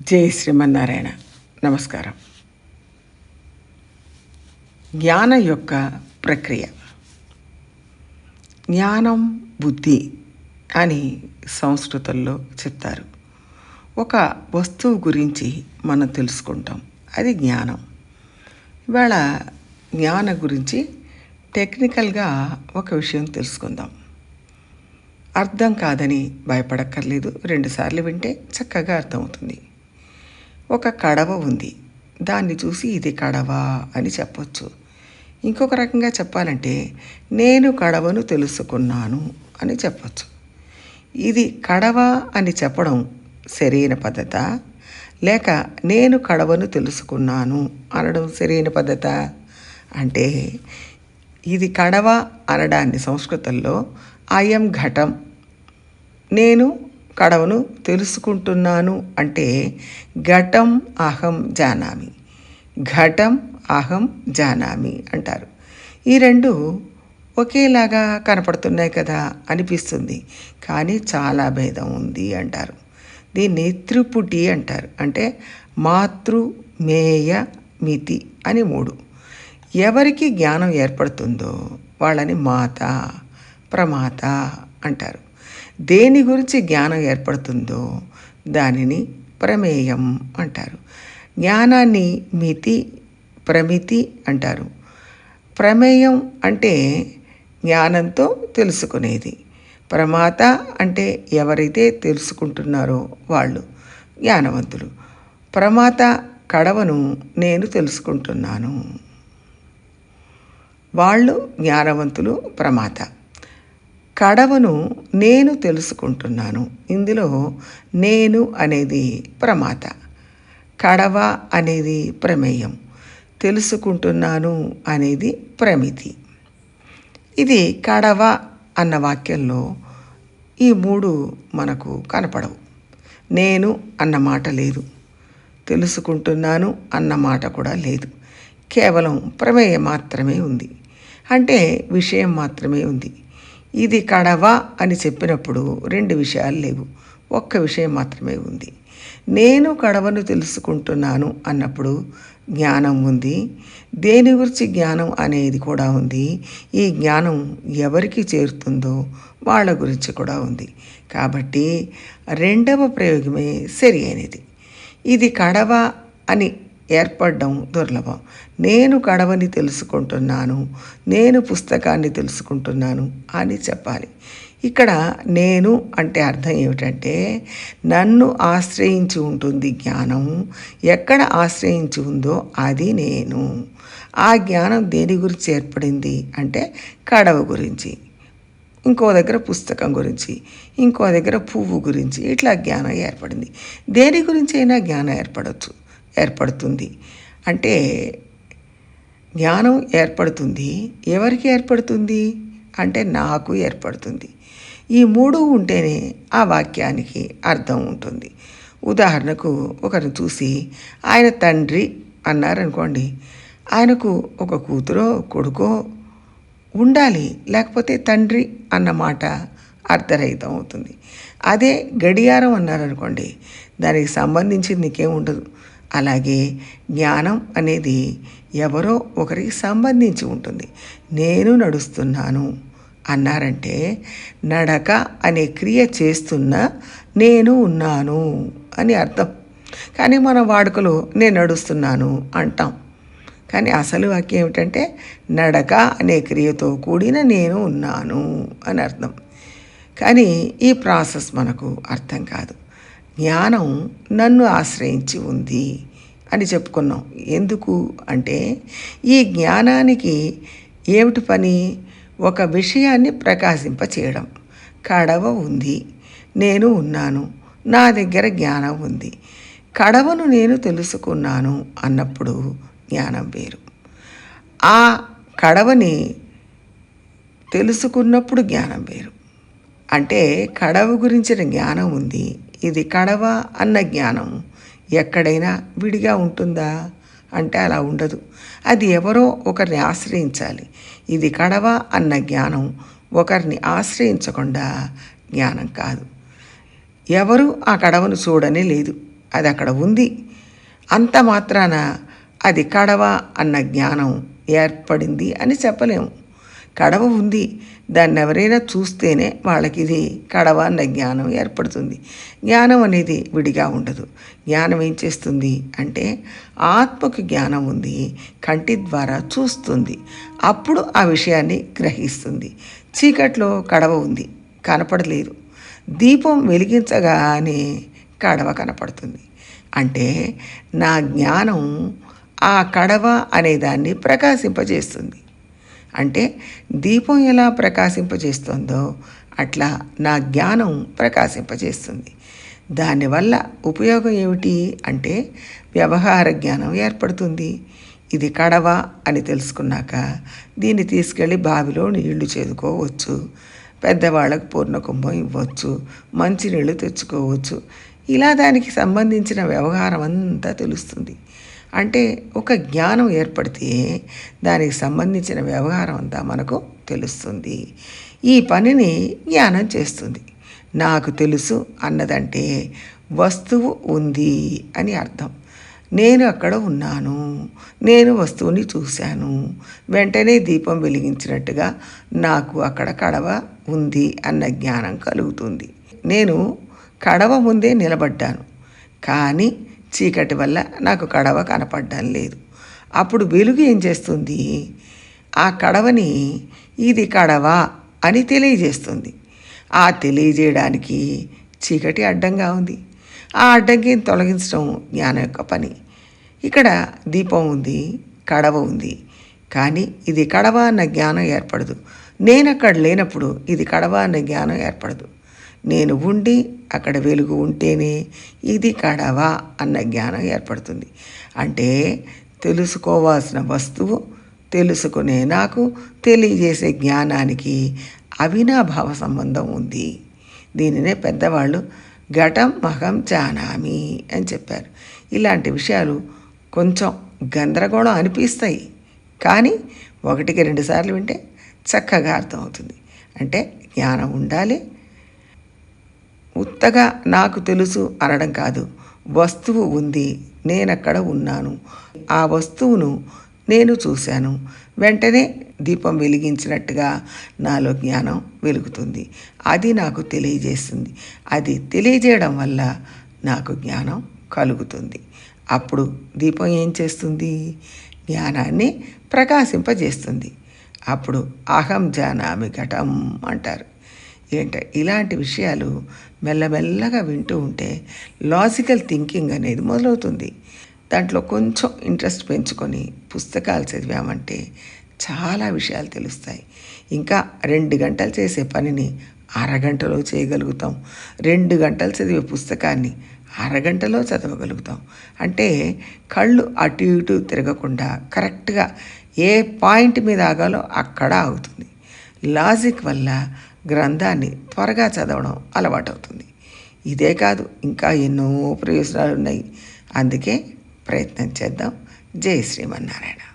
జై శ్రీమన్నారాయణ. నమస్కారం. జ్ఞానం యొక్క ప్రక్రియ. జ్ఞానం బుద్ధి అని సంస్కృతంలో చెప్తారు. ఒక వస్తువు గురించి మనం తెలుసుకుంటాం. అది జ్ఞానం. ఇవాళ జ్ఞానం గురించి టెక్నికల్గా ఒక విషయం తెలుసుకుందాం. అర్థం కాదని భయపడక్కర్లేదు. రెండుసార్లు వింటే చక్కగా అర్థమవుతుంది. ఒక కడవ ఉంది. దాన్ని చూసి ఇది కడవ అని చెప్పొచ్చు. ఇంకొక రకంగా చెప్పాలంటే నేను కడవను తెలుసుకున్నాను అని చెప్పొచ్చు. ఇది కడవ అని చెప్పడం సరైన పద్ధత? లేక నేను కడవను తెలుసుకున్నాను అనడం సరైన పద్ధత? అంటే ఇది కడవ అనడాన్ని సంస్కృతంలో అయం ఘటం. నేను కడవను తెలుసుకుంటున్నాను అంటే ఘటం అహం జానామి. ఘటం అహం జానామి అంటారు. ఈ రెండు ఒకేలాగా కనపడుతున్నాయి కదా అనిపిస్తుంది. కానీ చాలా భేదం ఉంది అంటారు. దీన్ని త్రిపుటి అంటారు. అంటే మాతృ మేయ మితి అని మూడు. ఎవరికి జ్ఞానం ఏర్పడుతుందో వాళ్ళని మాత ప్రమాత అంటారు. దేని గురించి జ్ఞానం ఏర్పడుతుందో దానిని ప్రమేయం అంటారు. జ్ఞానాన్ని మితి ప్రమితి అంటారు. ప్రమేయం అంటే జ్ఞానంతో తెలుసుకునేది. ప్రమాత అంటే ఎవరైతే తెలుసుకుంటున్నారో వాళ్ళు జ్ఞానవంతులు. ప్రమాత కడవను నేను తెలుసుకుంటున్నాను. వాళ్ళు జ్ఞానవంతులు ప్రమాత. కడవను నేను తెలుసుకుంటున్నాను. ఇందులో నేను అనేది ప్రమాత. కడవ అనేది ప్రమేయం. తెలుసుకుంటున్నాను అనేది ప్రమితి. ఇది కడవ అన్న వాక్యంలో ఈ మూడు మనకు కనపడవు. నేను అన్న మాట లేదు. తెలుసుకుంటున్నాను అన్న మాట కూడా లేదు. కేవలం ప్రమేయం మాత్రమే ఉంది. అంటే విషయం మాత్రమే ఉంది. ఇది కడవ అని చెప్పినప్పుడు రెండు విషయాలు లేవు. ఒక్క విషయం మాత్రమే ఉంది. నేను కడవను తెలుసుకుంటున్నాను అన్నప్పుడు జ్ఞానం ఉంది. దేని గురించి జ్ఞానం అనేది కూడా ఉంది. ఈ జ్ఞానం ఎవరికి చేరుతుందో వాళ్ళ గురించి కూడా ఉంది. కాబట్టి రెండవ ప్రయోగమే సరి అయినది. ఇది కడవ అని ఏర్పడడం దుర్లభం. నేను కడవని తెలుసుకుంటున్నాను నేను పుస్తకాన్ని తెలుసుకుంటున్నాను అని చెప్పాలి. ఇక్కడ నేను అంటే అర్థం ఏమిటంటే నన్ను ఆశ్రయించి ఉంటుంది జ్ఞానం. ఎక్కడ ఆశ్రయించి ఉందో అది నేను. ఆ జ్ఞానం దేని గురించి ఏర్పడింది అంటే కడవ గురించి ఇంకో దగ్గర పుస్తకం గురించి ఇంకో దగ్గర పువ్వు గురించి ఇట్లా జ్ఞానం ఏర్పడింది. దేని గురించి అయినా జ్ఞానం ఏర్పడవచ్చు ఏర్పడుతుంది. అంటే జ్ఞానం ఏర్పడుతుంది. ఎవరికి ఏర్పడుతుంది? అంటే నాకు ఏర్పడుతుంది. ఈ మూడు ఉంటేనే ఆ వాక్యానికి అర్థం ఉంటుంది. ఉదాహరణకు ఒకరిని చూసి ఆయన తండ్రి అన్నారనుకోండి ఆయనకు ఒక కూతురో కొడుకో ఉండాలి లేకపోతే తండ్రి అన్న మాట అర్థరహితం అవుతుంది. అదే గడియారం అన్నారనుకోండి దానికి సంబంధించింది నీకేం ఉండదు. అలాగే జ్ఞానం అనేది ఎవరో ఒకరికి సంబంధించి ఉంటుంది. నేను నడుస్తున్నాను అన్నారంటే నడక అనే క్రియ చేస్తున్న నేను ఉన్నాను అని అర్థం. కానీ మన వాడుకలో నేను నడుస్తున్నాను అంటాం. కానీ అసలు వాక్యం ఏమిటంటే నడక అనే క్రియతో కూడిన నేను ఉన్నాను అని అర్థం. కానీ ఈ ప్రాసెస్ మనకు అర్థం కాదు. జ్ఞానం నన్ను ఆశ్రయించి ఉంది అని చెప్పుకున్నాం. ఎందుకు? అంటే ఈ జ్ఞానానికి ఏమిటి పని? ఒక విషయాన్ని ప్రకాశింపచేయడం. కడవ ఉంది నేను ఉన్నాను నా దగ్గర జ్ఞానం ఉంది. కడవను నేను తెలుసుకున్నాను అన్నప్పుడు జ్ఞానం వేరు. ఆ కడవని తెలుసుకున్నప్పుడు జ్ఞానం వేరు. అంటే కడవ గురించిన జ్ఞానం ఉంది ఇది కడవ అన్న జ్ఞానం ఎక్కడైనా విడిగా ఉంటుందా? అంటే అలా ఉండదు. అది ఎవరో ఒకరిని ఆశ్రయించాలి. ఇది కడవ అన్న జ్ఞానం ఒకరిని ఆశ్రయించకుండా జ్ఞానం కాదు. ఎవరు ఆ కడవను చూడనే లేదు. అది అక్కడ ఉంది. అంత మాత్రాన అది కడవ అన్న జ్ఞానం ఏర్పడింది అని చెప్పలేము. కడవ ఉంది. దాన్ని ఎవరైనా చూస్తేనే వాళ్ళకి ఇది కడవ అన్న జ్ఞానం ఏర్పడుతుంది. జ్ఞానం అనేది విడిగా ఉండదు. జ్ఞానం ఏం చేస్తుంది అంటే ఆత్మకు జ్ఞానం ఉంది కంటి ద్వారా చూస్తుంది. అప్పుడు ఆ విషయాన్ని గ్రహిస్తుంది. చీకట్లో కడవ ఉంది కనపడలేదు. దీపం వెలిగించగానే కడవ కనపడుతుంది. అంటే నా జ్ఞానం ఆ కడవ అనే దాన్ని ప్రకాశింపజేస్తుంది. అంటే దీపం ఎలా ప్రకాశింపజేస్తుందో అట్లా నా జ్ఞానం ప్రకాశింపజేస్తుంది. దానివల్ల ఉపయోగం ఏమిటి అంటే వ్యవహార జ్ఞానం ఏర్పడుతుంది. ఇది కడవ అని తెలుసుకున్నాక దీన్ని తీసుకెళ్ళి బావిలో నీళ్ళు చేదుకోవచ్చు. పెద్దవాళ్ళకు పూర్ణ కుంభం ఇవ్వచ్చు. మంచినీళ్ళు తెచ్చుకోవచ్చు. ఇలా దానికి సంబంధించిన వ్యవహారం అంతా తెలుస్తుంది. అంటే ఒక జ్ఞానం ఏర్పడితే దానికి సంబంధించిన వ్యవహారం అంతా మనకు తెలుస్తుంది. ఈ పనిని జ్ఞానం చేస్తుంది. నాకు తెలుసు అన్నదంటే వస్తువు ఉంది అని అర్థం. నేను అక్కడ ఉన్నాను. నేను వస్తువుని చూశాను. వెంటనే దీపం వెలిగించినట్టుగా నాకు అక్కడ కడవ ఉంది అన్న జ్ఞానం కలుగుతుంది. నేను కడవ ముందే నిలబడ్డాను. కానీ చీకటి వల్ల నాకు కడవ కనపడడం లేదు. అప్పుడు వెలుగు ఏం చేస్తుంది? ఆ కడవని ఇది కడవ అని తెలియజేస్తుంది. ఆ తెలియజేయడానికి చీకటి అడ్డంగా ఉంది. ఆ అడ్డంకిని తొలగించడం జ్ఞానం యొక్క పని. ఇక్కడ దీపం ఉంది కడవ ఉంది. కానీ ఇది కడవ అన్న జ్ఞానం ఏర్పడదు. నేను అక్కడ లేనప్పుడు ఇది కడవ అన్న జ్ఞానం ఏర్పడదు. నేను ఉండి అక్కడ వెలుగు ఉంటేనే ఇది కడవా అన్న జ్ఞానం ఏర్పడుతుంది. అంటే తెలుసుకోవాల్సిన వస్తువు తెలుసుకునే నాకు తెలియజేసే జ్ఞానానికి అవినాభావ సంబంధం ఉంది. దీనినే పెద్దవాళ్ళు ఘటం మహం జానామి అని చెప్పారు. ఇలాంటి విషయాలు కొంచెం గందరగోళం అనిపిస్తాయి. కానీ ఒకటికి రెండుసార్లు వింటే చక్కగా అర్థమవుతుంది. అంటే జ్ఞానం ఉండాలి ఉత్తగా నాకు తెలుసు అనడం కాదు. వస్తువు ఉంది నేనక్కడ ఉన్నాను. ఆ వస్తువును నేను చూశాను. వెంటనే దీపం వెలిగించినట్టుగా నాలో జ్ఞానం వెలుగుతుంది. అది నాకు తెలియజేస్తుంది. అది తెలియజేయడం వల్ల నాకు జ్ఞానం కలుగుతుంది. అప్పుడు దీపం ఏం చేస్తుంది? జ్ఞానాన్ని ప్రకాశింపజేస్తుంది. అప్పుడు అహం జానామి ఘటం అంటారు. ఏంట? ఇలాంటి విషయాలు మెల్లమెల్లగా వింటూ ఉంటే లాజికల్ థింకింగ్ అనేది మొదలవుతుంది. దాంట్లో కొంచెం ఇంట్రెస్ట్ పెంచుకొని పుస్తకాలు చదివామంటే చాలా విషయాలు తెలుస్తాయి. ఇంకా రెండు గంటలు చేసే పనిని అరగంటలో చేయగలుగుతాం. రెండు గంటలు చదివే పుస్తకాన్ని అరగంటలో చదవగలుగుతాం. అంటే కళ్ళు అటు ఇటు తిరగకుండా కరెక్ట్గా ఏ పాయింట్ మీద ఆగాలో అక్కడ ఆగుతుంది లాజిక్ వల్ల గ్రంథాన్ని త్వరగా చదవడం అలవాటవుతుంది. ఇదే కాదు ఇంకా ఎన్నో ప్రయోజనాలు ఉన్నాయి అందుకే ప్రయత్నం చేద్దాం. జై శ్రీమన్నారాయణ.